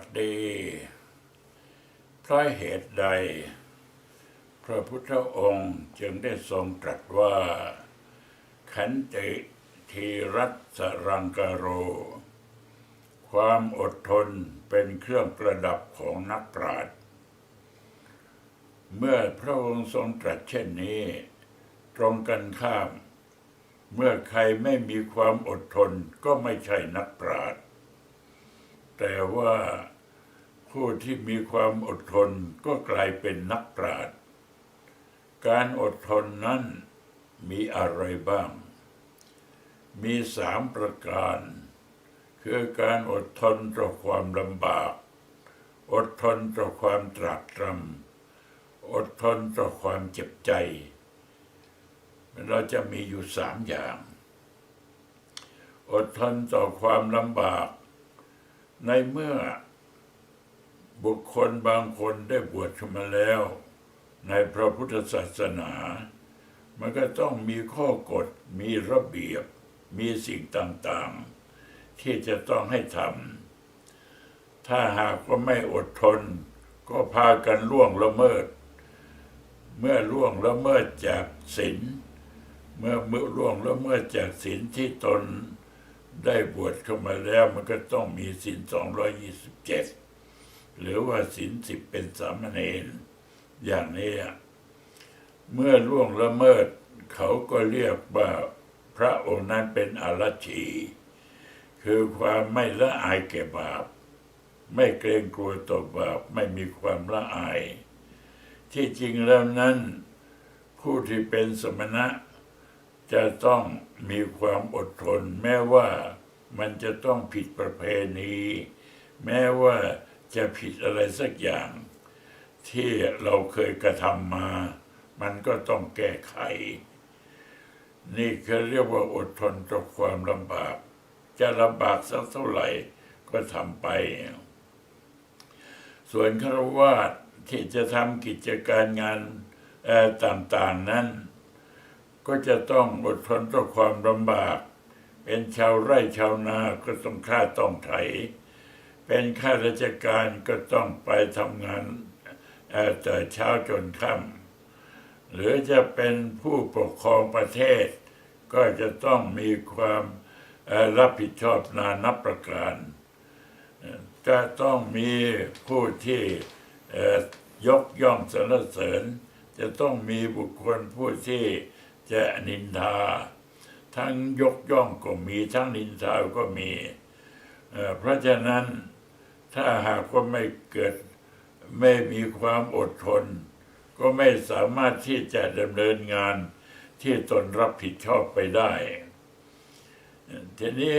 สดี เพราะเหตุใด พระพุทธองค์จึงได้ทรงตรัสว่า ขันติทีรัตสรังกโร ความอดทนเป็นเครื่องประดับของนักปราชญ์เมื่อพระองค์ทรงตรัสเช่นนี้ ตรงกันข้าม เมื่อใครไม่มีความอดทนก็ไม่ใช่นักปราชญ์แต่ว่า ผู้ที่มีความอดทนก็กลายเป็นนักปราชญ์การอดทนนั้นมีอะไรบ้าง มีสามประการ คือการอดทนต่อความลำบาก อดทนต่อความตรากตรำอดทนต่อความเจ็บใจ เราจะมีอยู่สามอย่าง อดทนต่อความลำบาก ในเมื่อ บุคคลบางคนได้บวชขึ้นมาแล้ว ในพระพุทธศาสนา มันก็ต้องมีข้อกฎ มีระเบียบ มีสิ่งต่างๆ ที่จะต้องให้ทำถ้าหากว่าไม่อดทน ก็พากันล่วงละเมิด เมื่อล่วงละเมิดจากศีลเมื่อเมื่อล่วงละเมิดจากศีลที่ตนได้บวชเข้ามาแล้วมันก็ต้องมีศีลสองร้อยี่สิบเจ็ด หรือว่าศีลสิบเป็นสามเณรอย่างนี้อะเมื่อล่วงละเมิด เขาก็เรียกว่าพระองค์นั้นเป็นอารัชชี คือความไม่ละอายแก่บาป ไม่เกรงกลัวต่อบาปไม่มีความละอาย ที่จริงแล้วนั้น ผู้ที่เป็นสมณะ จะต้องมีความอดทน แม้ว่ามันจะต้องผิดประเพณี แม้ว่า จะผิดอะไรสักอย่าง ที่เราเคยกระทำมา มันก็ต้องแก้ไข นี่คือเรียกว่าอดทนต่อความลำบาก จะลำบากสักเท่าไหร่ก็ทำไป ส่วนฆราวาสที่จะทำกิจการงานต่างๆนั้น ก็จะต้องอดทนต่อความลำบาก เป็นชาวไร่ชาวนาก็ต้องฆ่าต้องไถ เป็นข้าราชการก็ต้องไปทำงานเอ่อแต่เช้าจนค่ำหรือจะเป็นผู้ปกครองประเทศ ก็จะต้องมีความรับผิดชอบนานับประการ จะต้องมีผู้ที่ยกย่องสรรเสริญ จะต้องมีบุคคลผู้ที่จะนินทา ทั้งยกย่องก็มีทั้งนินทาก็มี เพราะฉะนั้น ถ้าหากว่าไม่เกิดไม่มีความอดทน ก็ไม่สามารถที่จะดำเนินงานที่ตนรับผิดชอบไปได้ ทีนี้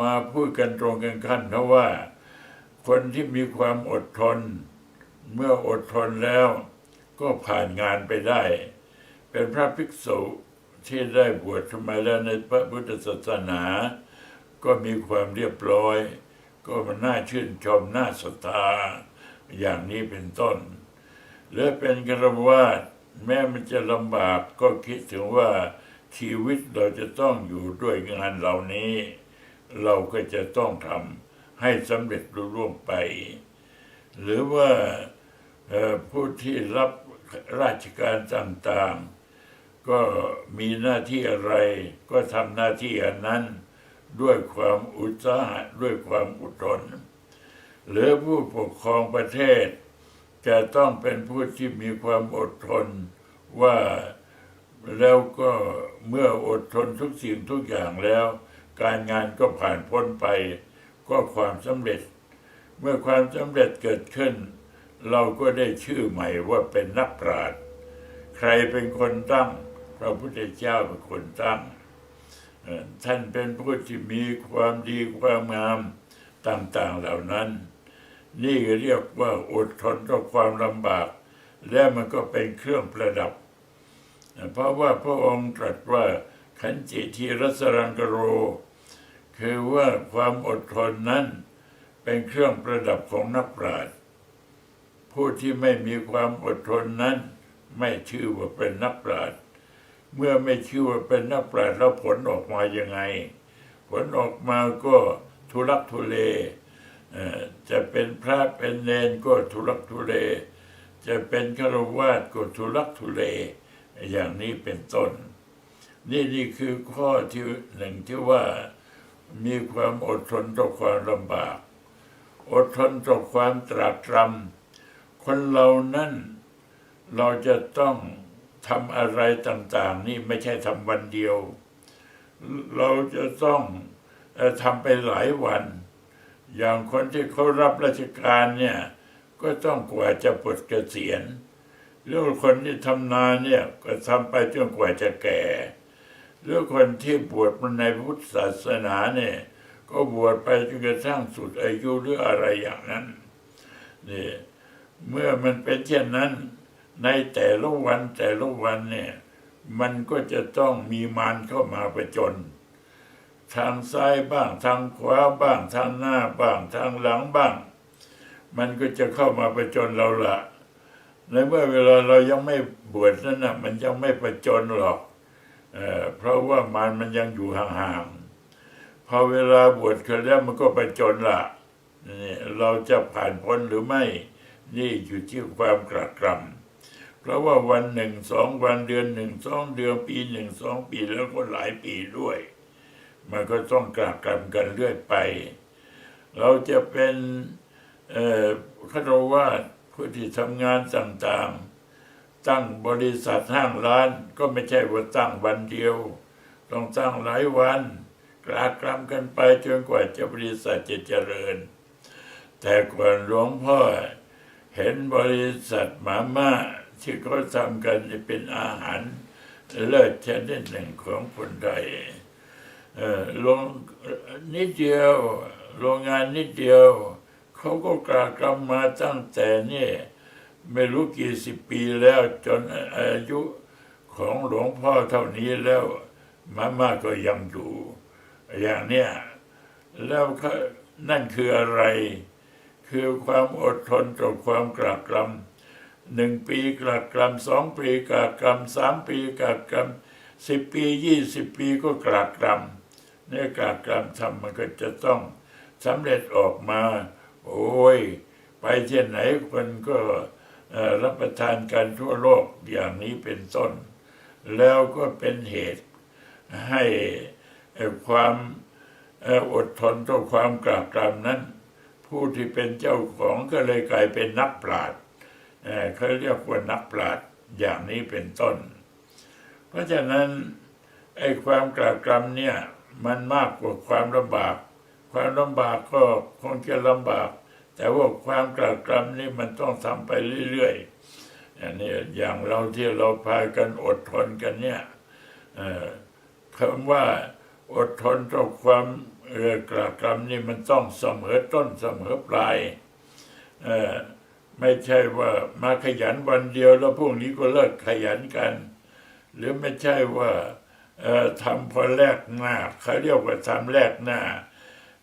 มาพูดกันตรงกันขั้นเพราะว่า คนที่มีความอดทน เมื่ออดทนแล้วก็ผ่านงานไปได้ เป็นพระภิกษุที่ได้บวชมาแล้วในพระพุทธศาสนา ก็มีความเรียบร้อย ก็มันน่าชื่นชมน่าศรัทธาอย่างนี้เป็นต้น หรือเป็นกระวาดแม้มันจะลำบากก็คิดถึงว่าชีวิตเราจะต้องอยู่ด้วยงานเหล่านี้ เราก็จะต้องทำให้สำเร็จลุล่วงไป หรือว่าผู้ที่รับราชการต่างๆ ก็มีหน้าที่อะไรก็ทำหน้าที่อันนั้น ด้วยความอุตสาหะด้วยความอดทนหรือผู้ปกครองประเทศ จะต้องเป็นผู้ที่มีความอดทนว่าแล้วก็เมื่ออดทนทุกสิ่งทุกอย่างแล้ว การงานก็ผ่านพ้นไป ก็ความสำเร็จ เมื่อความสำเร็จเกิดขึ้น เราก็ได้ชื่อใหม่ว่าเป็นนักปราชญ์ใครเป็นคนตั้ง พระพุทธเจ้าเป็นคนตั้ง ท่านเป็นผู้ที่มีความดีความงามต่างๆเหล่านั้น นี่เรียกว่าอดทนต่อความลำบาก และมันก็เป็นเครื่องประดับ เพราะว่าพระองค์ตรัสว่าขันจิทีรสรังกโร คือว่าความอดทนนั้นเป็นเครื่องประดับของนักปราชญ์ผู้ที่ไม่มีความอดทนนั้น ไม่ชื่อว่าเป็นนักปราชญ์ เมื่อไม่ชื่อว่าเป็นนักปราชญ์แล้วผลออกมายังไง ผลออกมาก็ทุลักทุเลจะเป็นพระเป็นเนนก็ทุรักทุเล จะเป็นฆราวาสก็ทุรักทุเล อย่างนี้เป็นต้น นี่นี่คือข้อที่หนึ่งที่ว่ามีความอดทนต่อความลำบาก อดทนต่อความตรากตรำคนเรานั้นเราจะต้อง ทำอะไรต่าง ๆ นี่ไม่ใช่ทำวันเดียว เราจะต้องทำไปหลายวัน อย่างคนที่เขารับราชการเนี่ยก็ต้องกว่าจะปลดเกษียณเรื่อคนที่ทำนาเนี่ยก็ทำไปจนกว่าจะแก่เรื่อคนที่บวชในพุทธศาสนาเนี่ยก็บวชไปจนกระทั่งสุดอายุหรืออะไรอย่างนั้นนี่เมื่อมันเป็นเช่นนั้น ในแต่ละวันแต่ละวันเนี่ย มันก็จะต้องมีมารเข้ามาประจน ทางซ้ายบ้างทางขวาบ้างทางหน้าบ้างทางหลังบ้าง มันก็จะเข้ามาประจนเราละในเมื่อเวลาเรายังไม่บวชนั่นนะมันยังไม่ประจนหรอกเอเพราะว่ามันมันยังอยู่ห่างๆพอเวลาบวชกันแล้วมันก็ประจนละนี่เราจะผ่านพ้นหรือไม่ นี่อยู่ที่ความกระกรำ เพราะว่าวันหนึ่งสองวันเดือนหนึ่งสองเดือนปีหนึ่งสองปีแล้วก็หลายปีด้วย มันก็ต้องกระกรำกันเรื่อยไป เราจะเป็นเอ่อคารวาสผู้ที่ทำงานต่างๆ ตั้งบริษัทห้างร้านก็ไม่ใช่ว่าตั้งวันเดียว ต้องตั้งหลายวันกรากรำกันไปจนกว่าจะบริษัทจะเจริญ แต่ก่อนหลวงพ่อเห็นบริษัทหมาม่า ที่เขาทำกันเป็นอาหารเลิศชนิดหนึ่งของคนไทยเอ่อโรงนิดเดียวโรงงานนิดเดียว เขาก็กลากรำมมาตั้งแต่นี่ไม่รู้กี่สิบปีแล้วจนอายุของหลวงพ่อเท่านี้แล้วมาม่าก็ยังอยู่ อย่างเนี้ยแล้วนั่นคืออะไร คือความอดทนต่อความกลากรำ หนึ่งปีกลากรำสองปีกลากรำสามปีกลากรำสิบปียี่สิบปีก็กลากรำเนี่ยการกรรมทำมันก็จะต้องสำเร็จออกมา โอ้ย ไปเช่ไหนคนก็รับประทานกันทั่วโลกอย่างนี้เป็นต้น แล้วก็เป็นเหตุให้ความอดทนต่อความกราบกรำนั้น ผู้ที่เป็นเจ้าของก็เลยกลายเป็นนักปราชญ์ เขาเรียกว่านักปราชญ์อย่างนี้เป็นต้น เพราะฉะนั้นไอ้ความกระกรำเนี่ยมันมากกว่าความลำบาก ความลำบากก็คงจะลำบาก แต่ว่าความกระกรำนี่มันต้องทำไปเรื่อยๆอย่างนี้อย่างเราที่เราพากันอดทนกันเนี่ยคำว่าอดทนต่อความเอ่อกระกรำนี่มันต้องเสมอต้นเสมอปลายเอ ไม่ใช่ว่ามาขยันวันเดียวแล้วพวกนี้ก็เลิกขยันกัน หรือไม่ใช่ว่าทำพอแลกหน้าเขาเรียกว่าทำแลกหน้า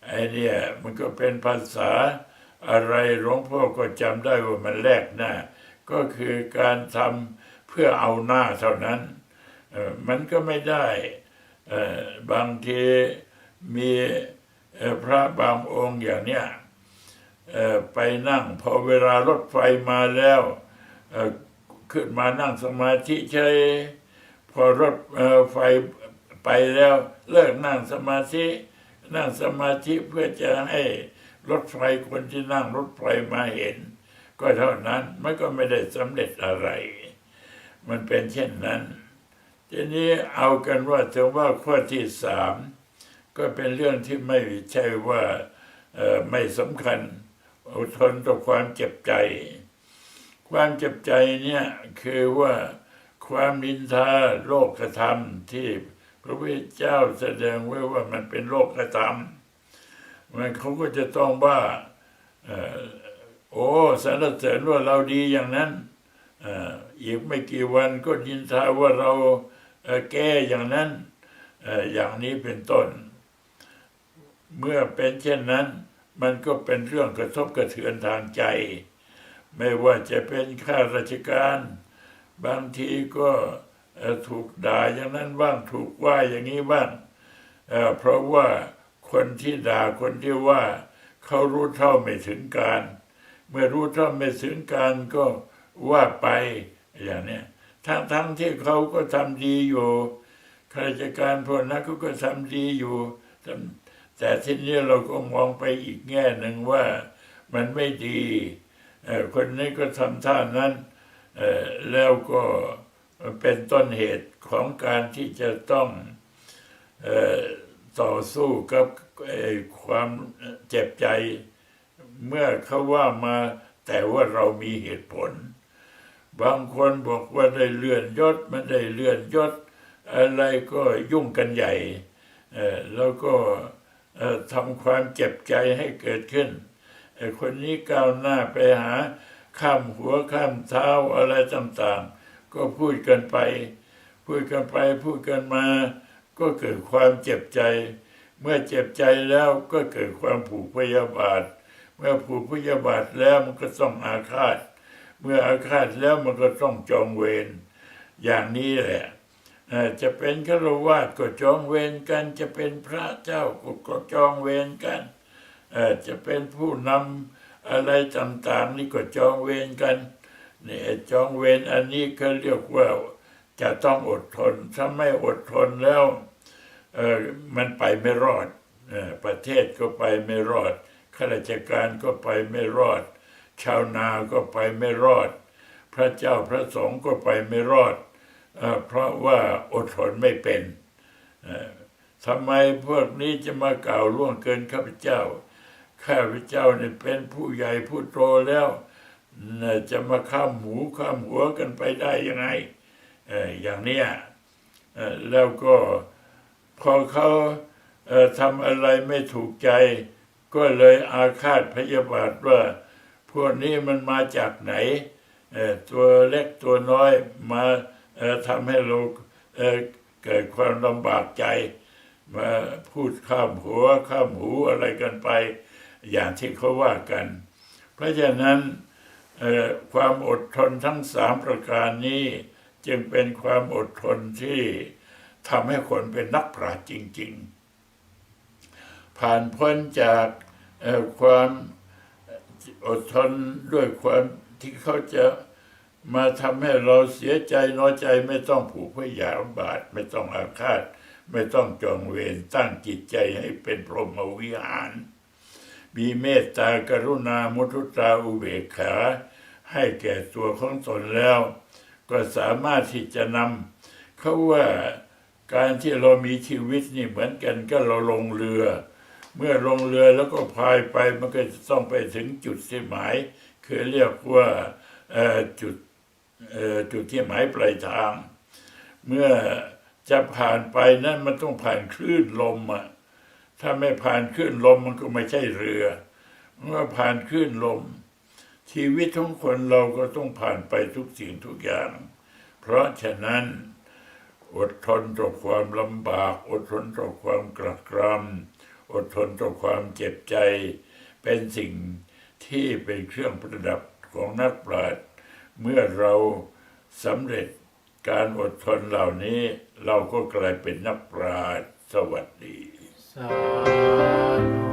ไอ้เนี่ยมันก็เป็นภาษาอะไรหลวงพ่อก็จำได้ว่ามันแลกหน้า ก็คือการทำเพื่อเอาหน้าเท่านั้น มันก็ไม่ได้บางทีมีพระบางองค์อย่างเนี้ย ไปนั่ง พอเวลารถไฟมาแล้วขึ้นมานั่งสมาธิเฉยพอรถไฟไปแล้วเลิกนั่งสมาธิ นั่งสมาธิเพื่อจะให้รถไฟคนที่นั่งรถไฟมาเห็น ก็เท่านั้นมันก็ไม่ได้สำเร็จอะไร มันเป็นเช่นนั้น ทีนี้เอากันว่าถึงว่าข้อที่สามก็เป็นเรื่องที่ไม่ใช่ว่าไม่สำคัญ อดทนต่อความเจ็บใจ ความเจ็บใจเนี่ยคือว่าความนินทาโลกธรรมที่พระพุทธเจ้าแสดงไว้ว่ามันเป็นโลกธรรมมันเขาก็จะต้องว่าโอ้สรรเสริญว่าเราดีอย่างนั้นอ,อีกไม่กี่วันก็นินทาว่าเราแก้อย่างนั้นออย่างนี้เป็นต้น เมื่อเป็นเช่นนั้น มันก็เป็นเรื่องกระทบกระเทือนทางใจ ไม่ว่าจะเป็นข้าราชการ บางทีก็ถูกด่าอย่างนั้นบ้างถูกว่าอย่างนี้บ้างเเพราะว่าคนที่ด่าคนที่ว่า เขารู้เท่าไม่ถึงการ เมื่อรู้เท่าไม่ถึงการก็ว่าไปอย่างนี้ทั้งทั้งที่เขาก็ทำดีอยู่ข้าราชการพวกนั้นเขาก็ทำดีอยู่ แต่แต่ทีนี้เราก็มองไปอีกแง่หนึ่งว่ามันไม่ดีคนนี้ก็ทำท่านั้นแล้วก็เป็นต้นเหตุของการที่จะต้องต่อสู้กับความเจ็บใจ เมื่อเขาว่ามาแต่ว่าเรามีเหตุผล บางคนบอกว่าได้เลื่อนยศไม่ได้เลื่อนยศ อะไรก็ยุ่งกันใหญ่แล้วก็ ทำความเจ็บใจให้เกิดขึ้นไอ้คนนี้ก้าวหน้าไปหาข้ามหัวข้ามเท้าอะไรต่างๆ ก็พูดกันไป พูดกันไปพูดกันมา ก็เกิดความเจ็บใจ เมื่อเจ็บใจแล้วก็เกิดความผูกพยาบาท เมื่อผูกพยาบาทแล้วมันก็ต้องอาฆาต เมื่ออาฆาตแล้วมันก็ต้องจองเวรอย่างนี้แหละ จะเป็นฆราวาสก็จองเวรกัน จะเป็นพระเจ้าก็จองเวรกัน จะเป็นผู้นำอะไรต่างๆนี่ก็จองเวรกันนี่จองเวรอันนี้ก็เรียกว่าจะต้องอดทน ถ้าไม่อดทนแล้วมันไปไม่รอดอประเทศก็ไปไม่รอด ข้าราชการก็ไปไม่รอด ชาวนาก็ไปไม่รอด พระเจ้าพระสงฆ์ก็ไปไม่รอด เอ่อเพราะว่าอดทนไม่เป็นทำไมพวกนี้จะมากล่าวล่วงเกินข้าพเจ้า ข้าพเจ้าเนี่ยเป็นผู้ใหญ่ผู้โตแล้ว จะมาข้ามหูข้ามหัวกันไปได้ยังไงอย่างเนี้ยแล้วก็พอเขาทำอะไรไม่ถูกใจ ก็เลยอาฆาตพยาบาทว่า พวกนี้มันมาจากไหนตัวเล็กตัวน้อยมา ทำให้เราเเกิดความลำบากใจ มาพูดข้ามหัวข้ามหูอะไรกันไป อย่างที่เขาว่ากัน เพราะฉะนั้นความอดทนทั้งสามประการนี้ จึงเป็นความอดทนที่ทำให้คนเป็นนักปราชญ์จริง ๆ ผ่านพ้นจากความอดทนด้วยความที่เขาจะ มาทำให้เราเสียใจน้อยใจไม่ต้องผูกพยาบาท ไม่ต้องอาฆาต ไม่ต้องจองเวรตั้งจิตใจให้เป็นพรหมวิหาร มีเมตตากรุณามุทุตาอุเบกขา ให้แก่ตัวของตนแล้ว ก็สามารถที่จะนำเขาว่าการที่เรามีชีวิตนี่เหมือนกันก็เราลงเรือ เมื่อลงเรือแล้วก็พายไปมันก็จะต้องไปถึงจุดที่หมาย คือเรียกว่าจุด จุดที่หมายปลายทาง เมื่อจะผ่านไปนั่นมันต้องผ่านคลื่นลมอะถ้าไม่ผ่านคลื่นลมมันก็ไม่ใช่เรือ เมื่อผ่านคลื่นลม ชีวิตของคนเราก็ต้องผ่านไปทุกสิ่งทุกอย่าง เพราะฉะนั้น อดทนต่อความลำบาก อดทนต่อความกระกรำอดทนต่อความเจ็บใจ เป็นสิ่งที่เป็นเครื่องประดับของนักปราชญ์ เมื่อเราสำเร็จการอดทนเหล่านี้ เราก็กลายเป็นนักปราชญ์สวัสดีสาธุ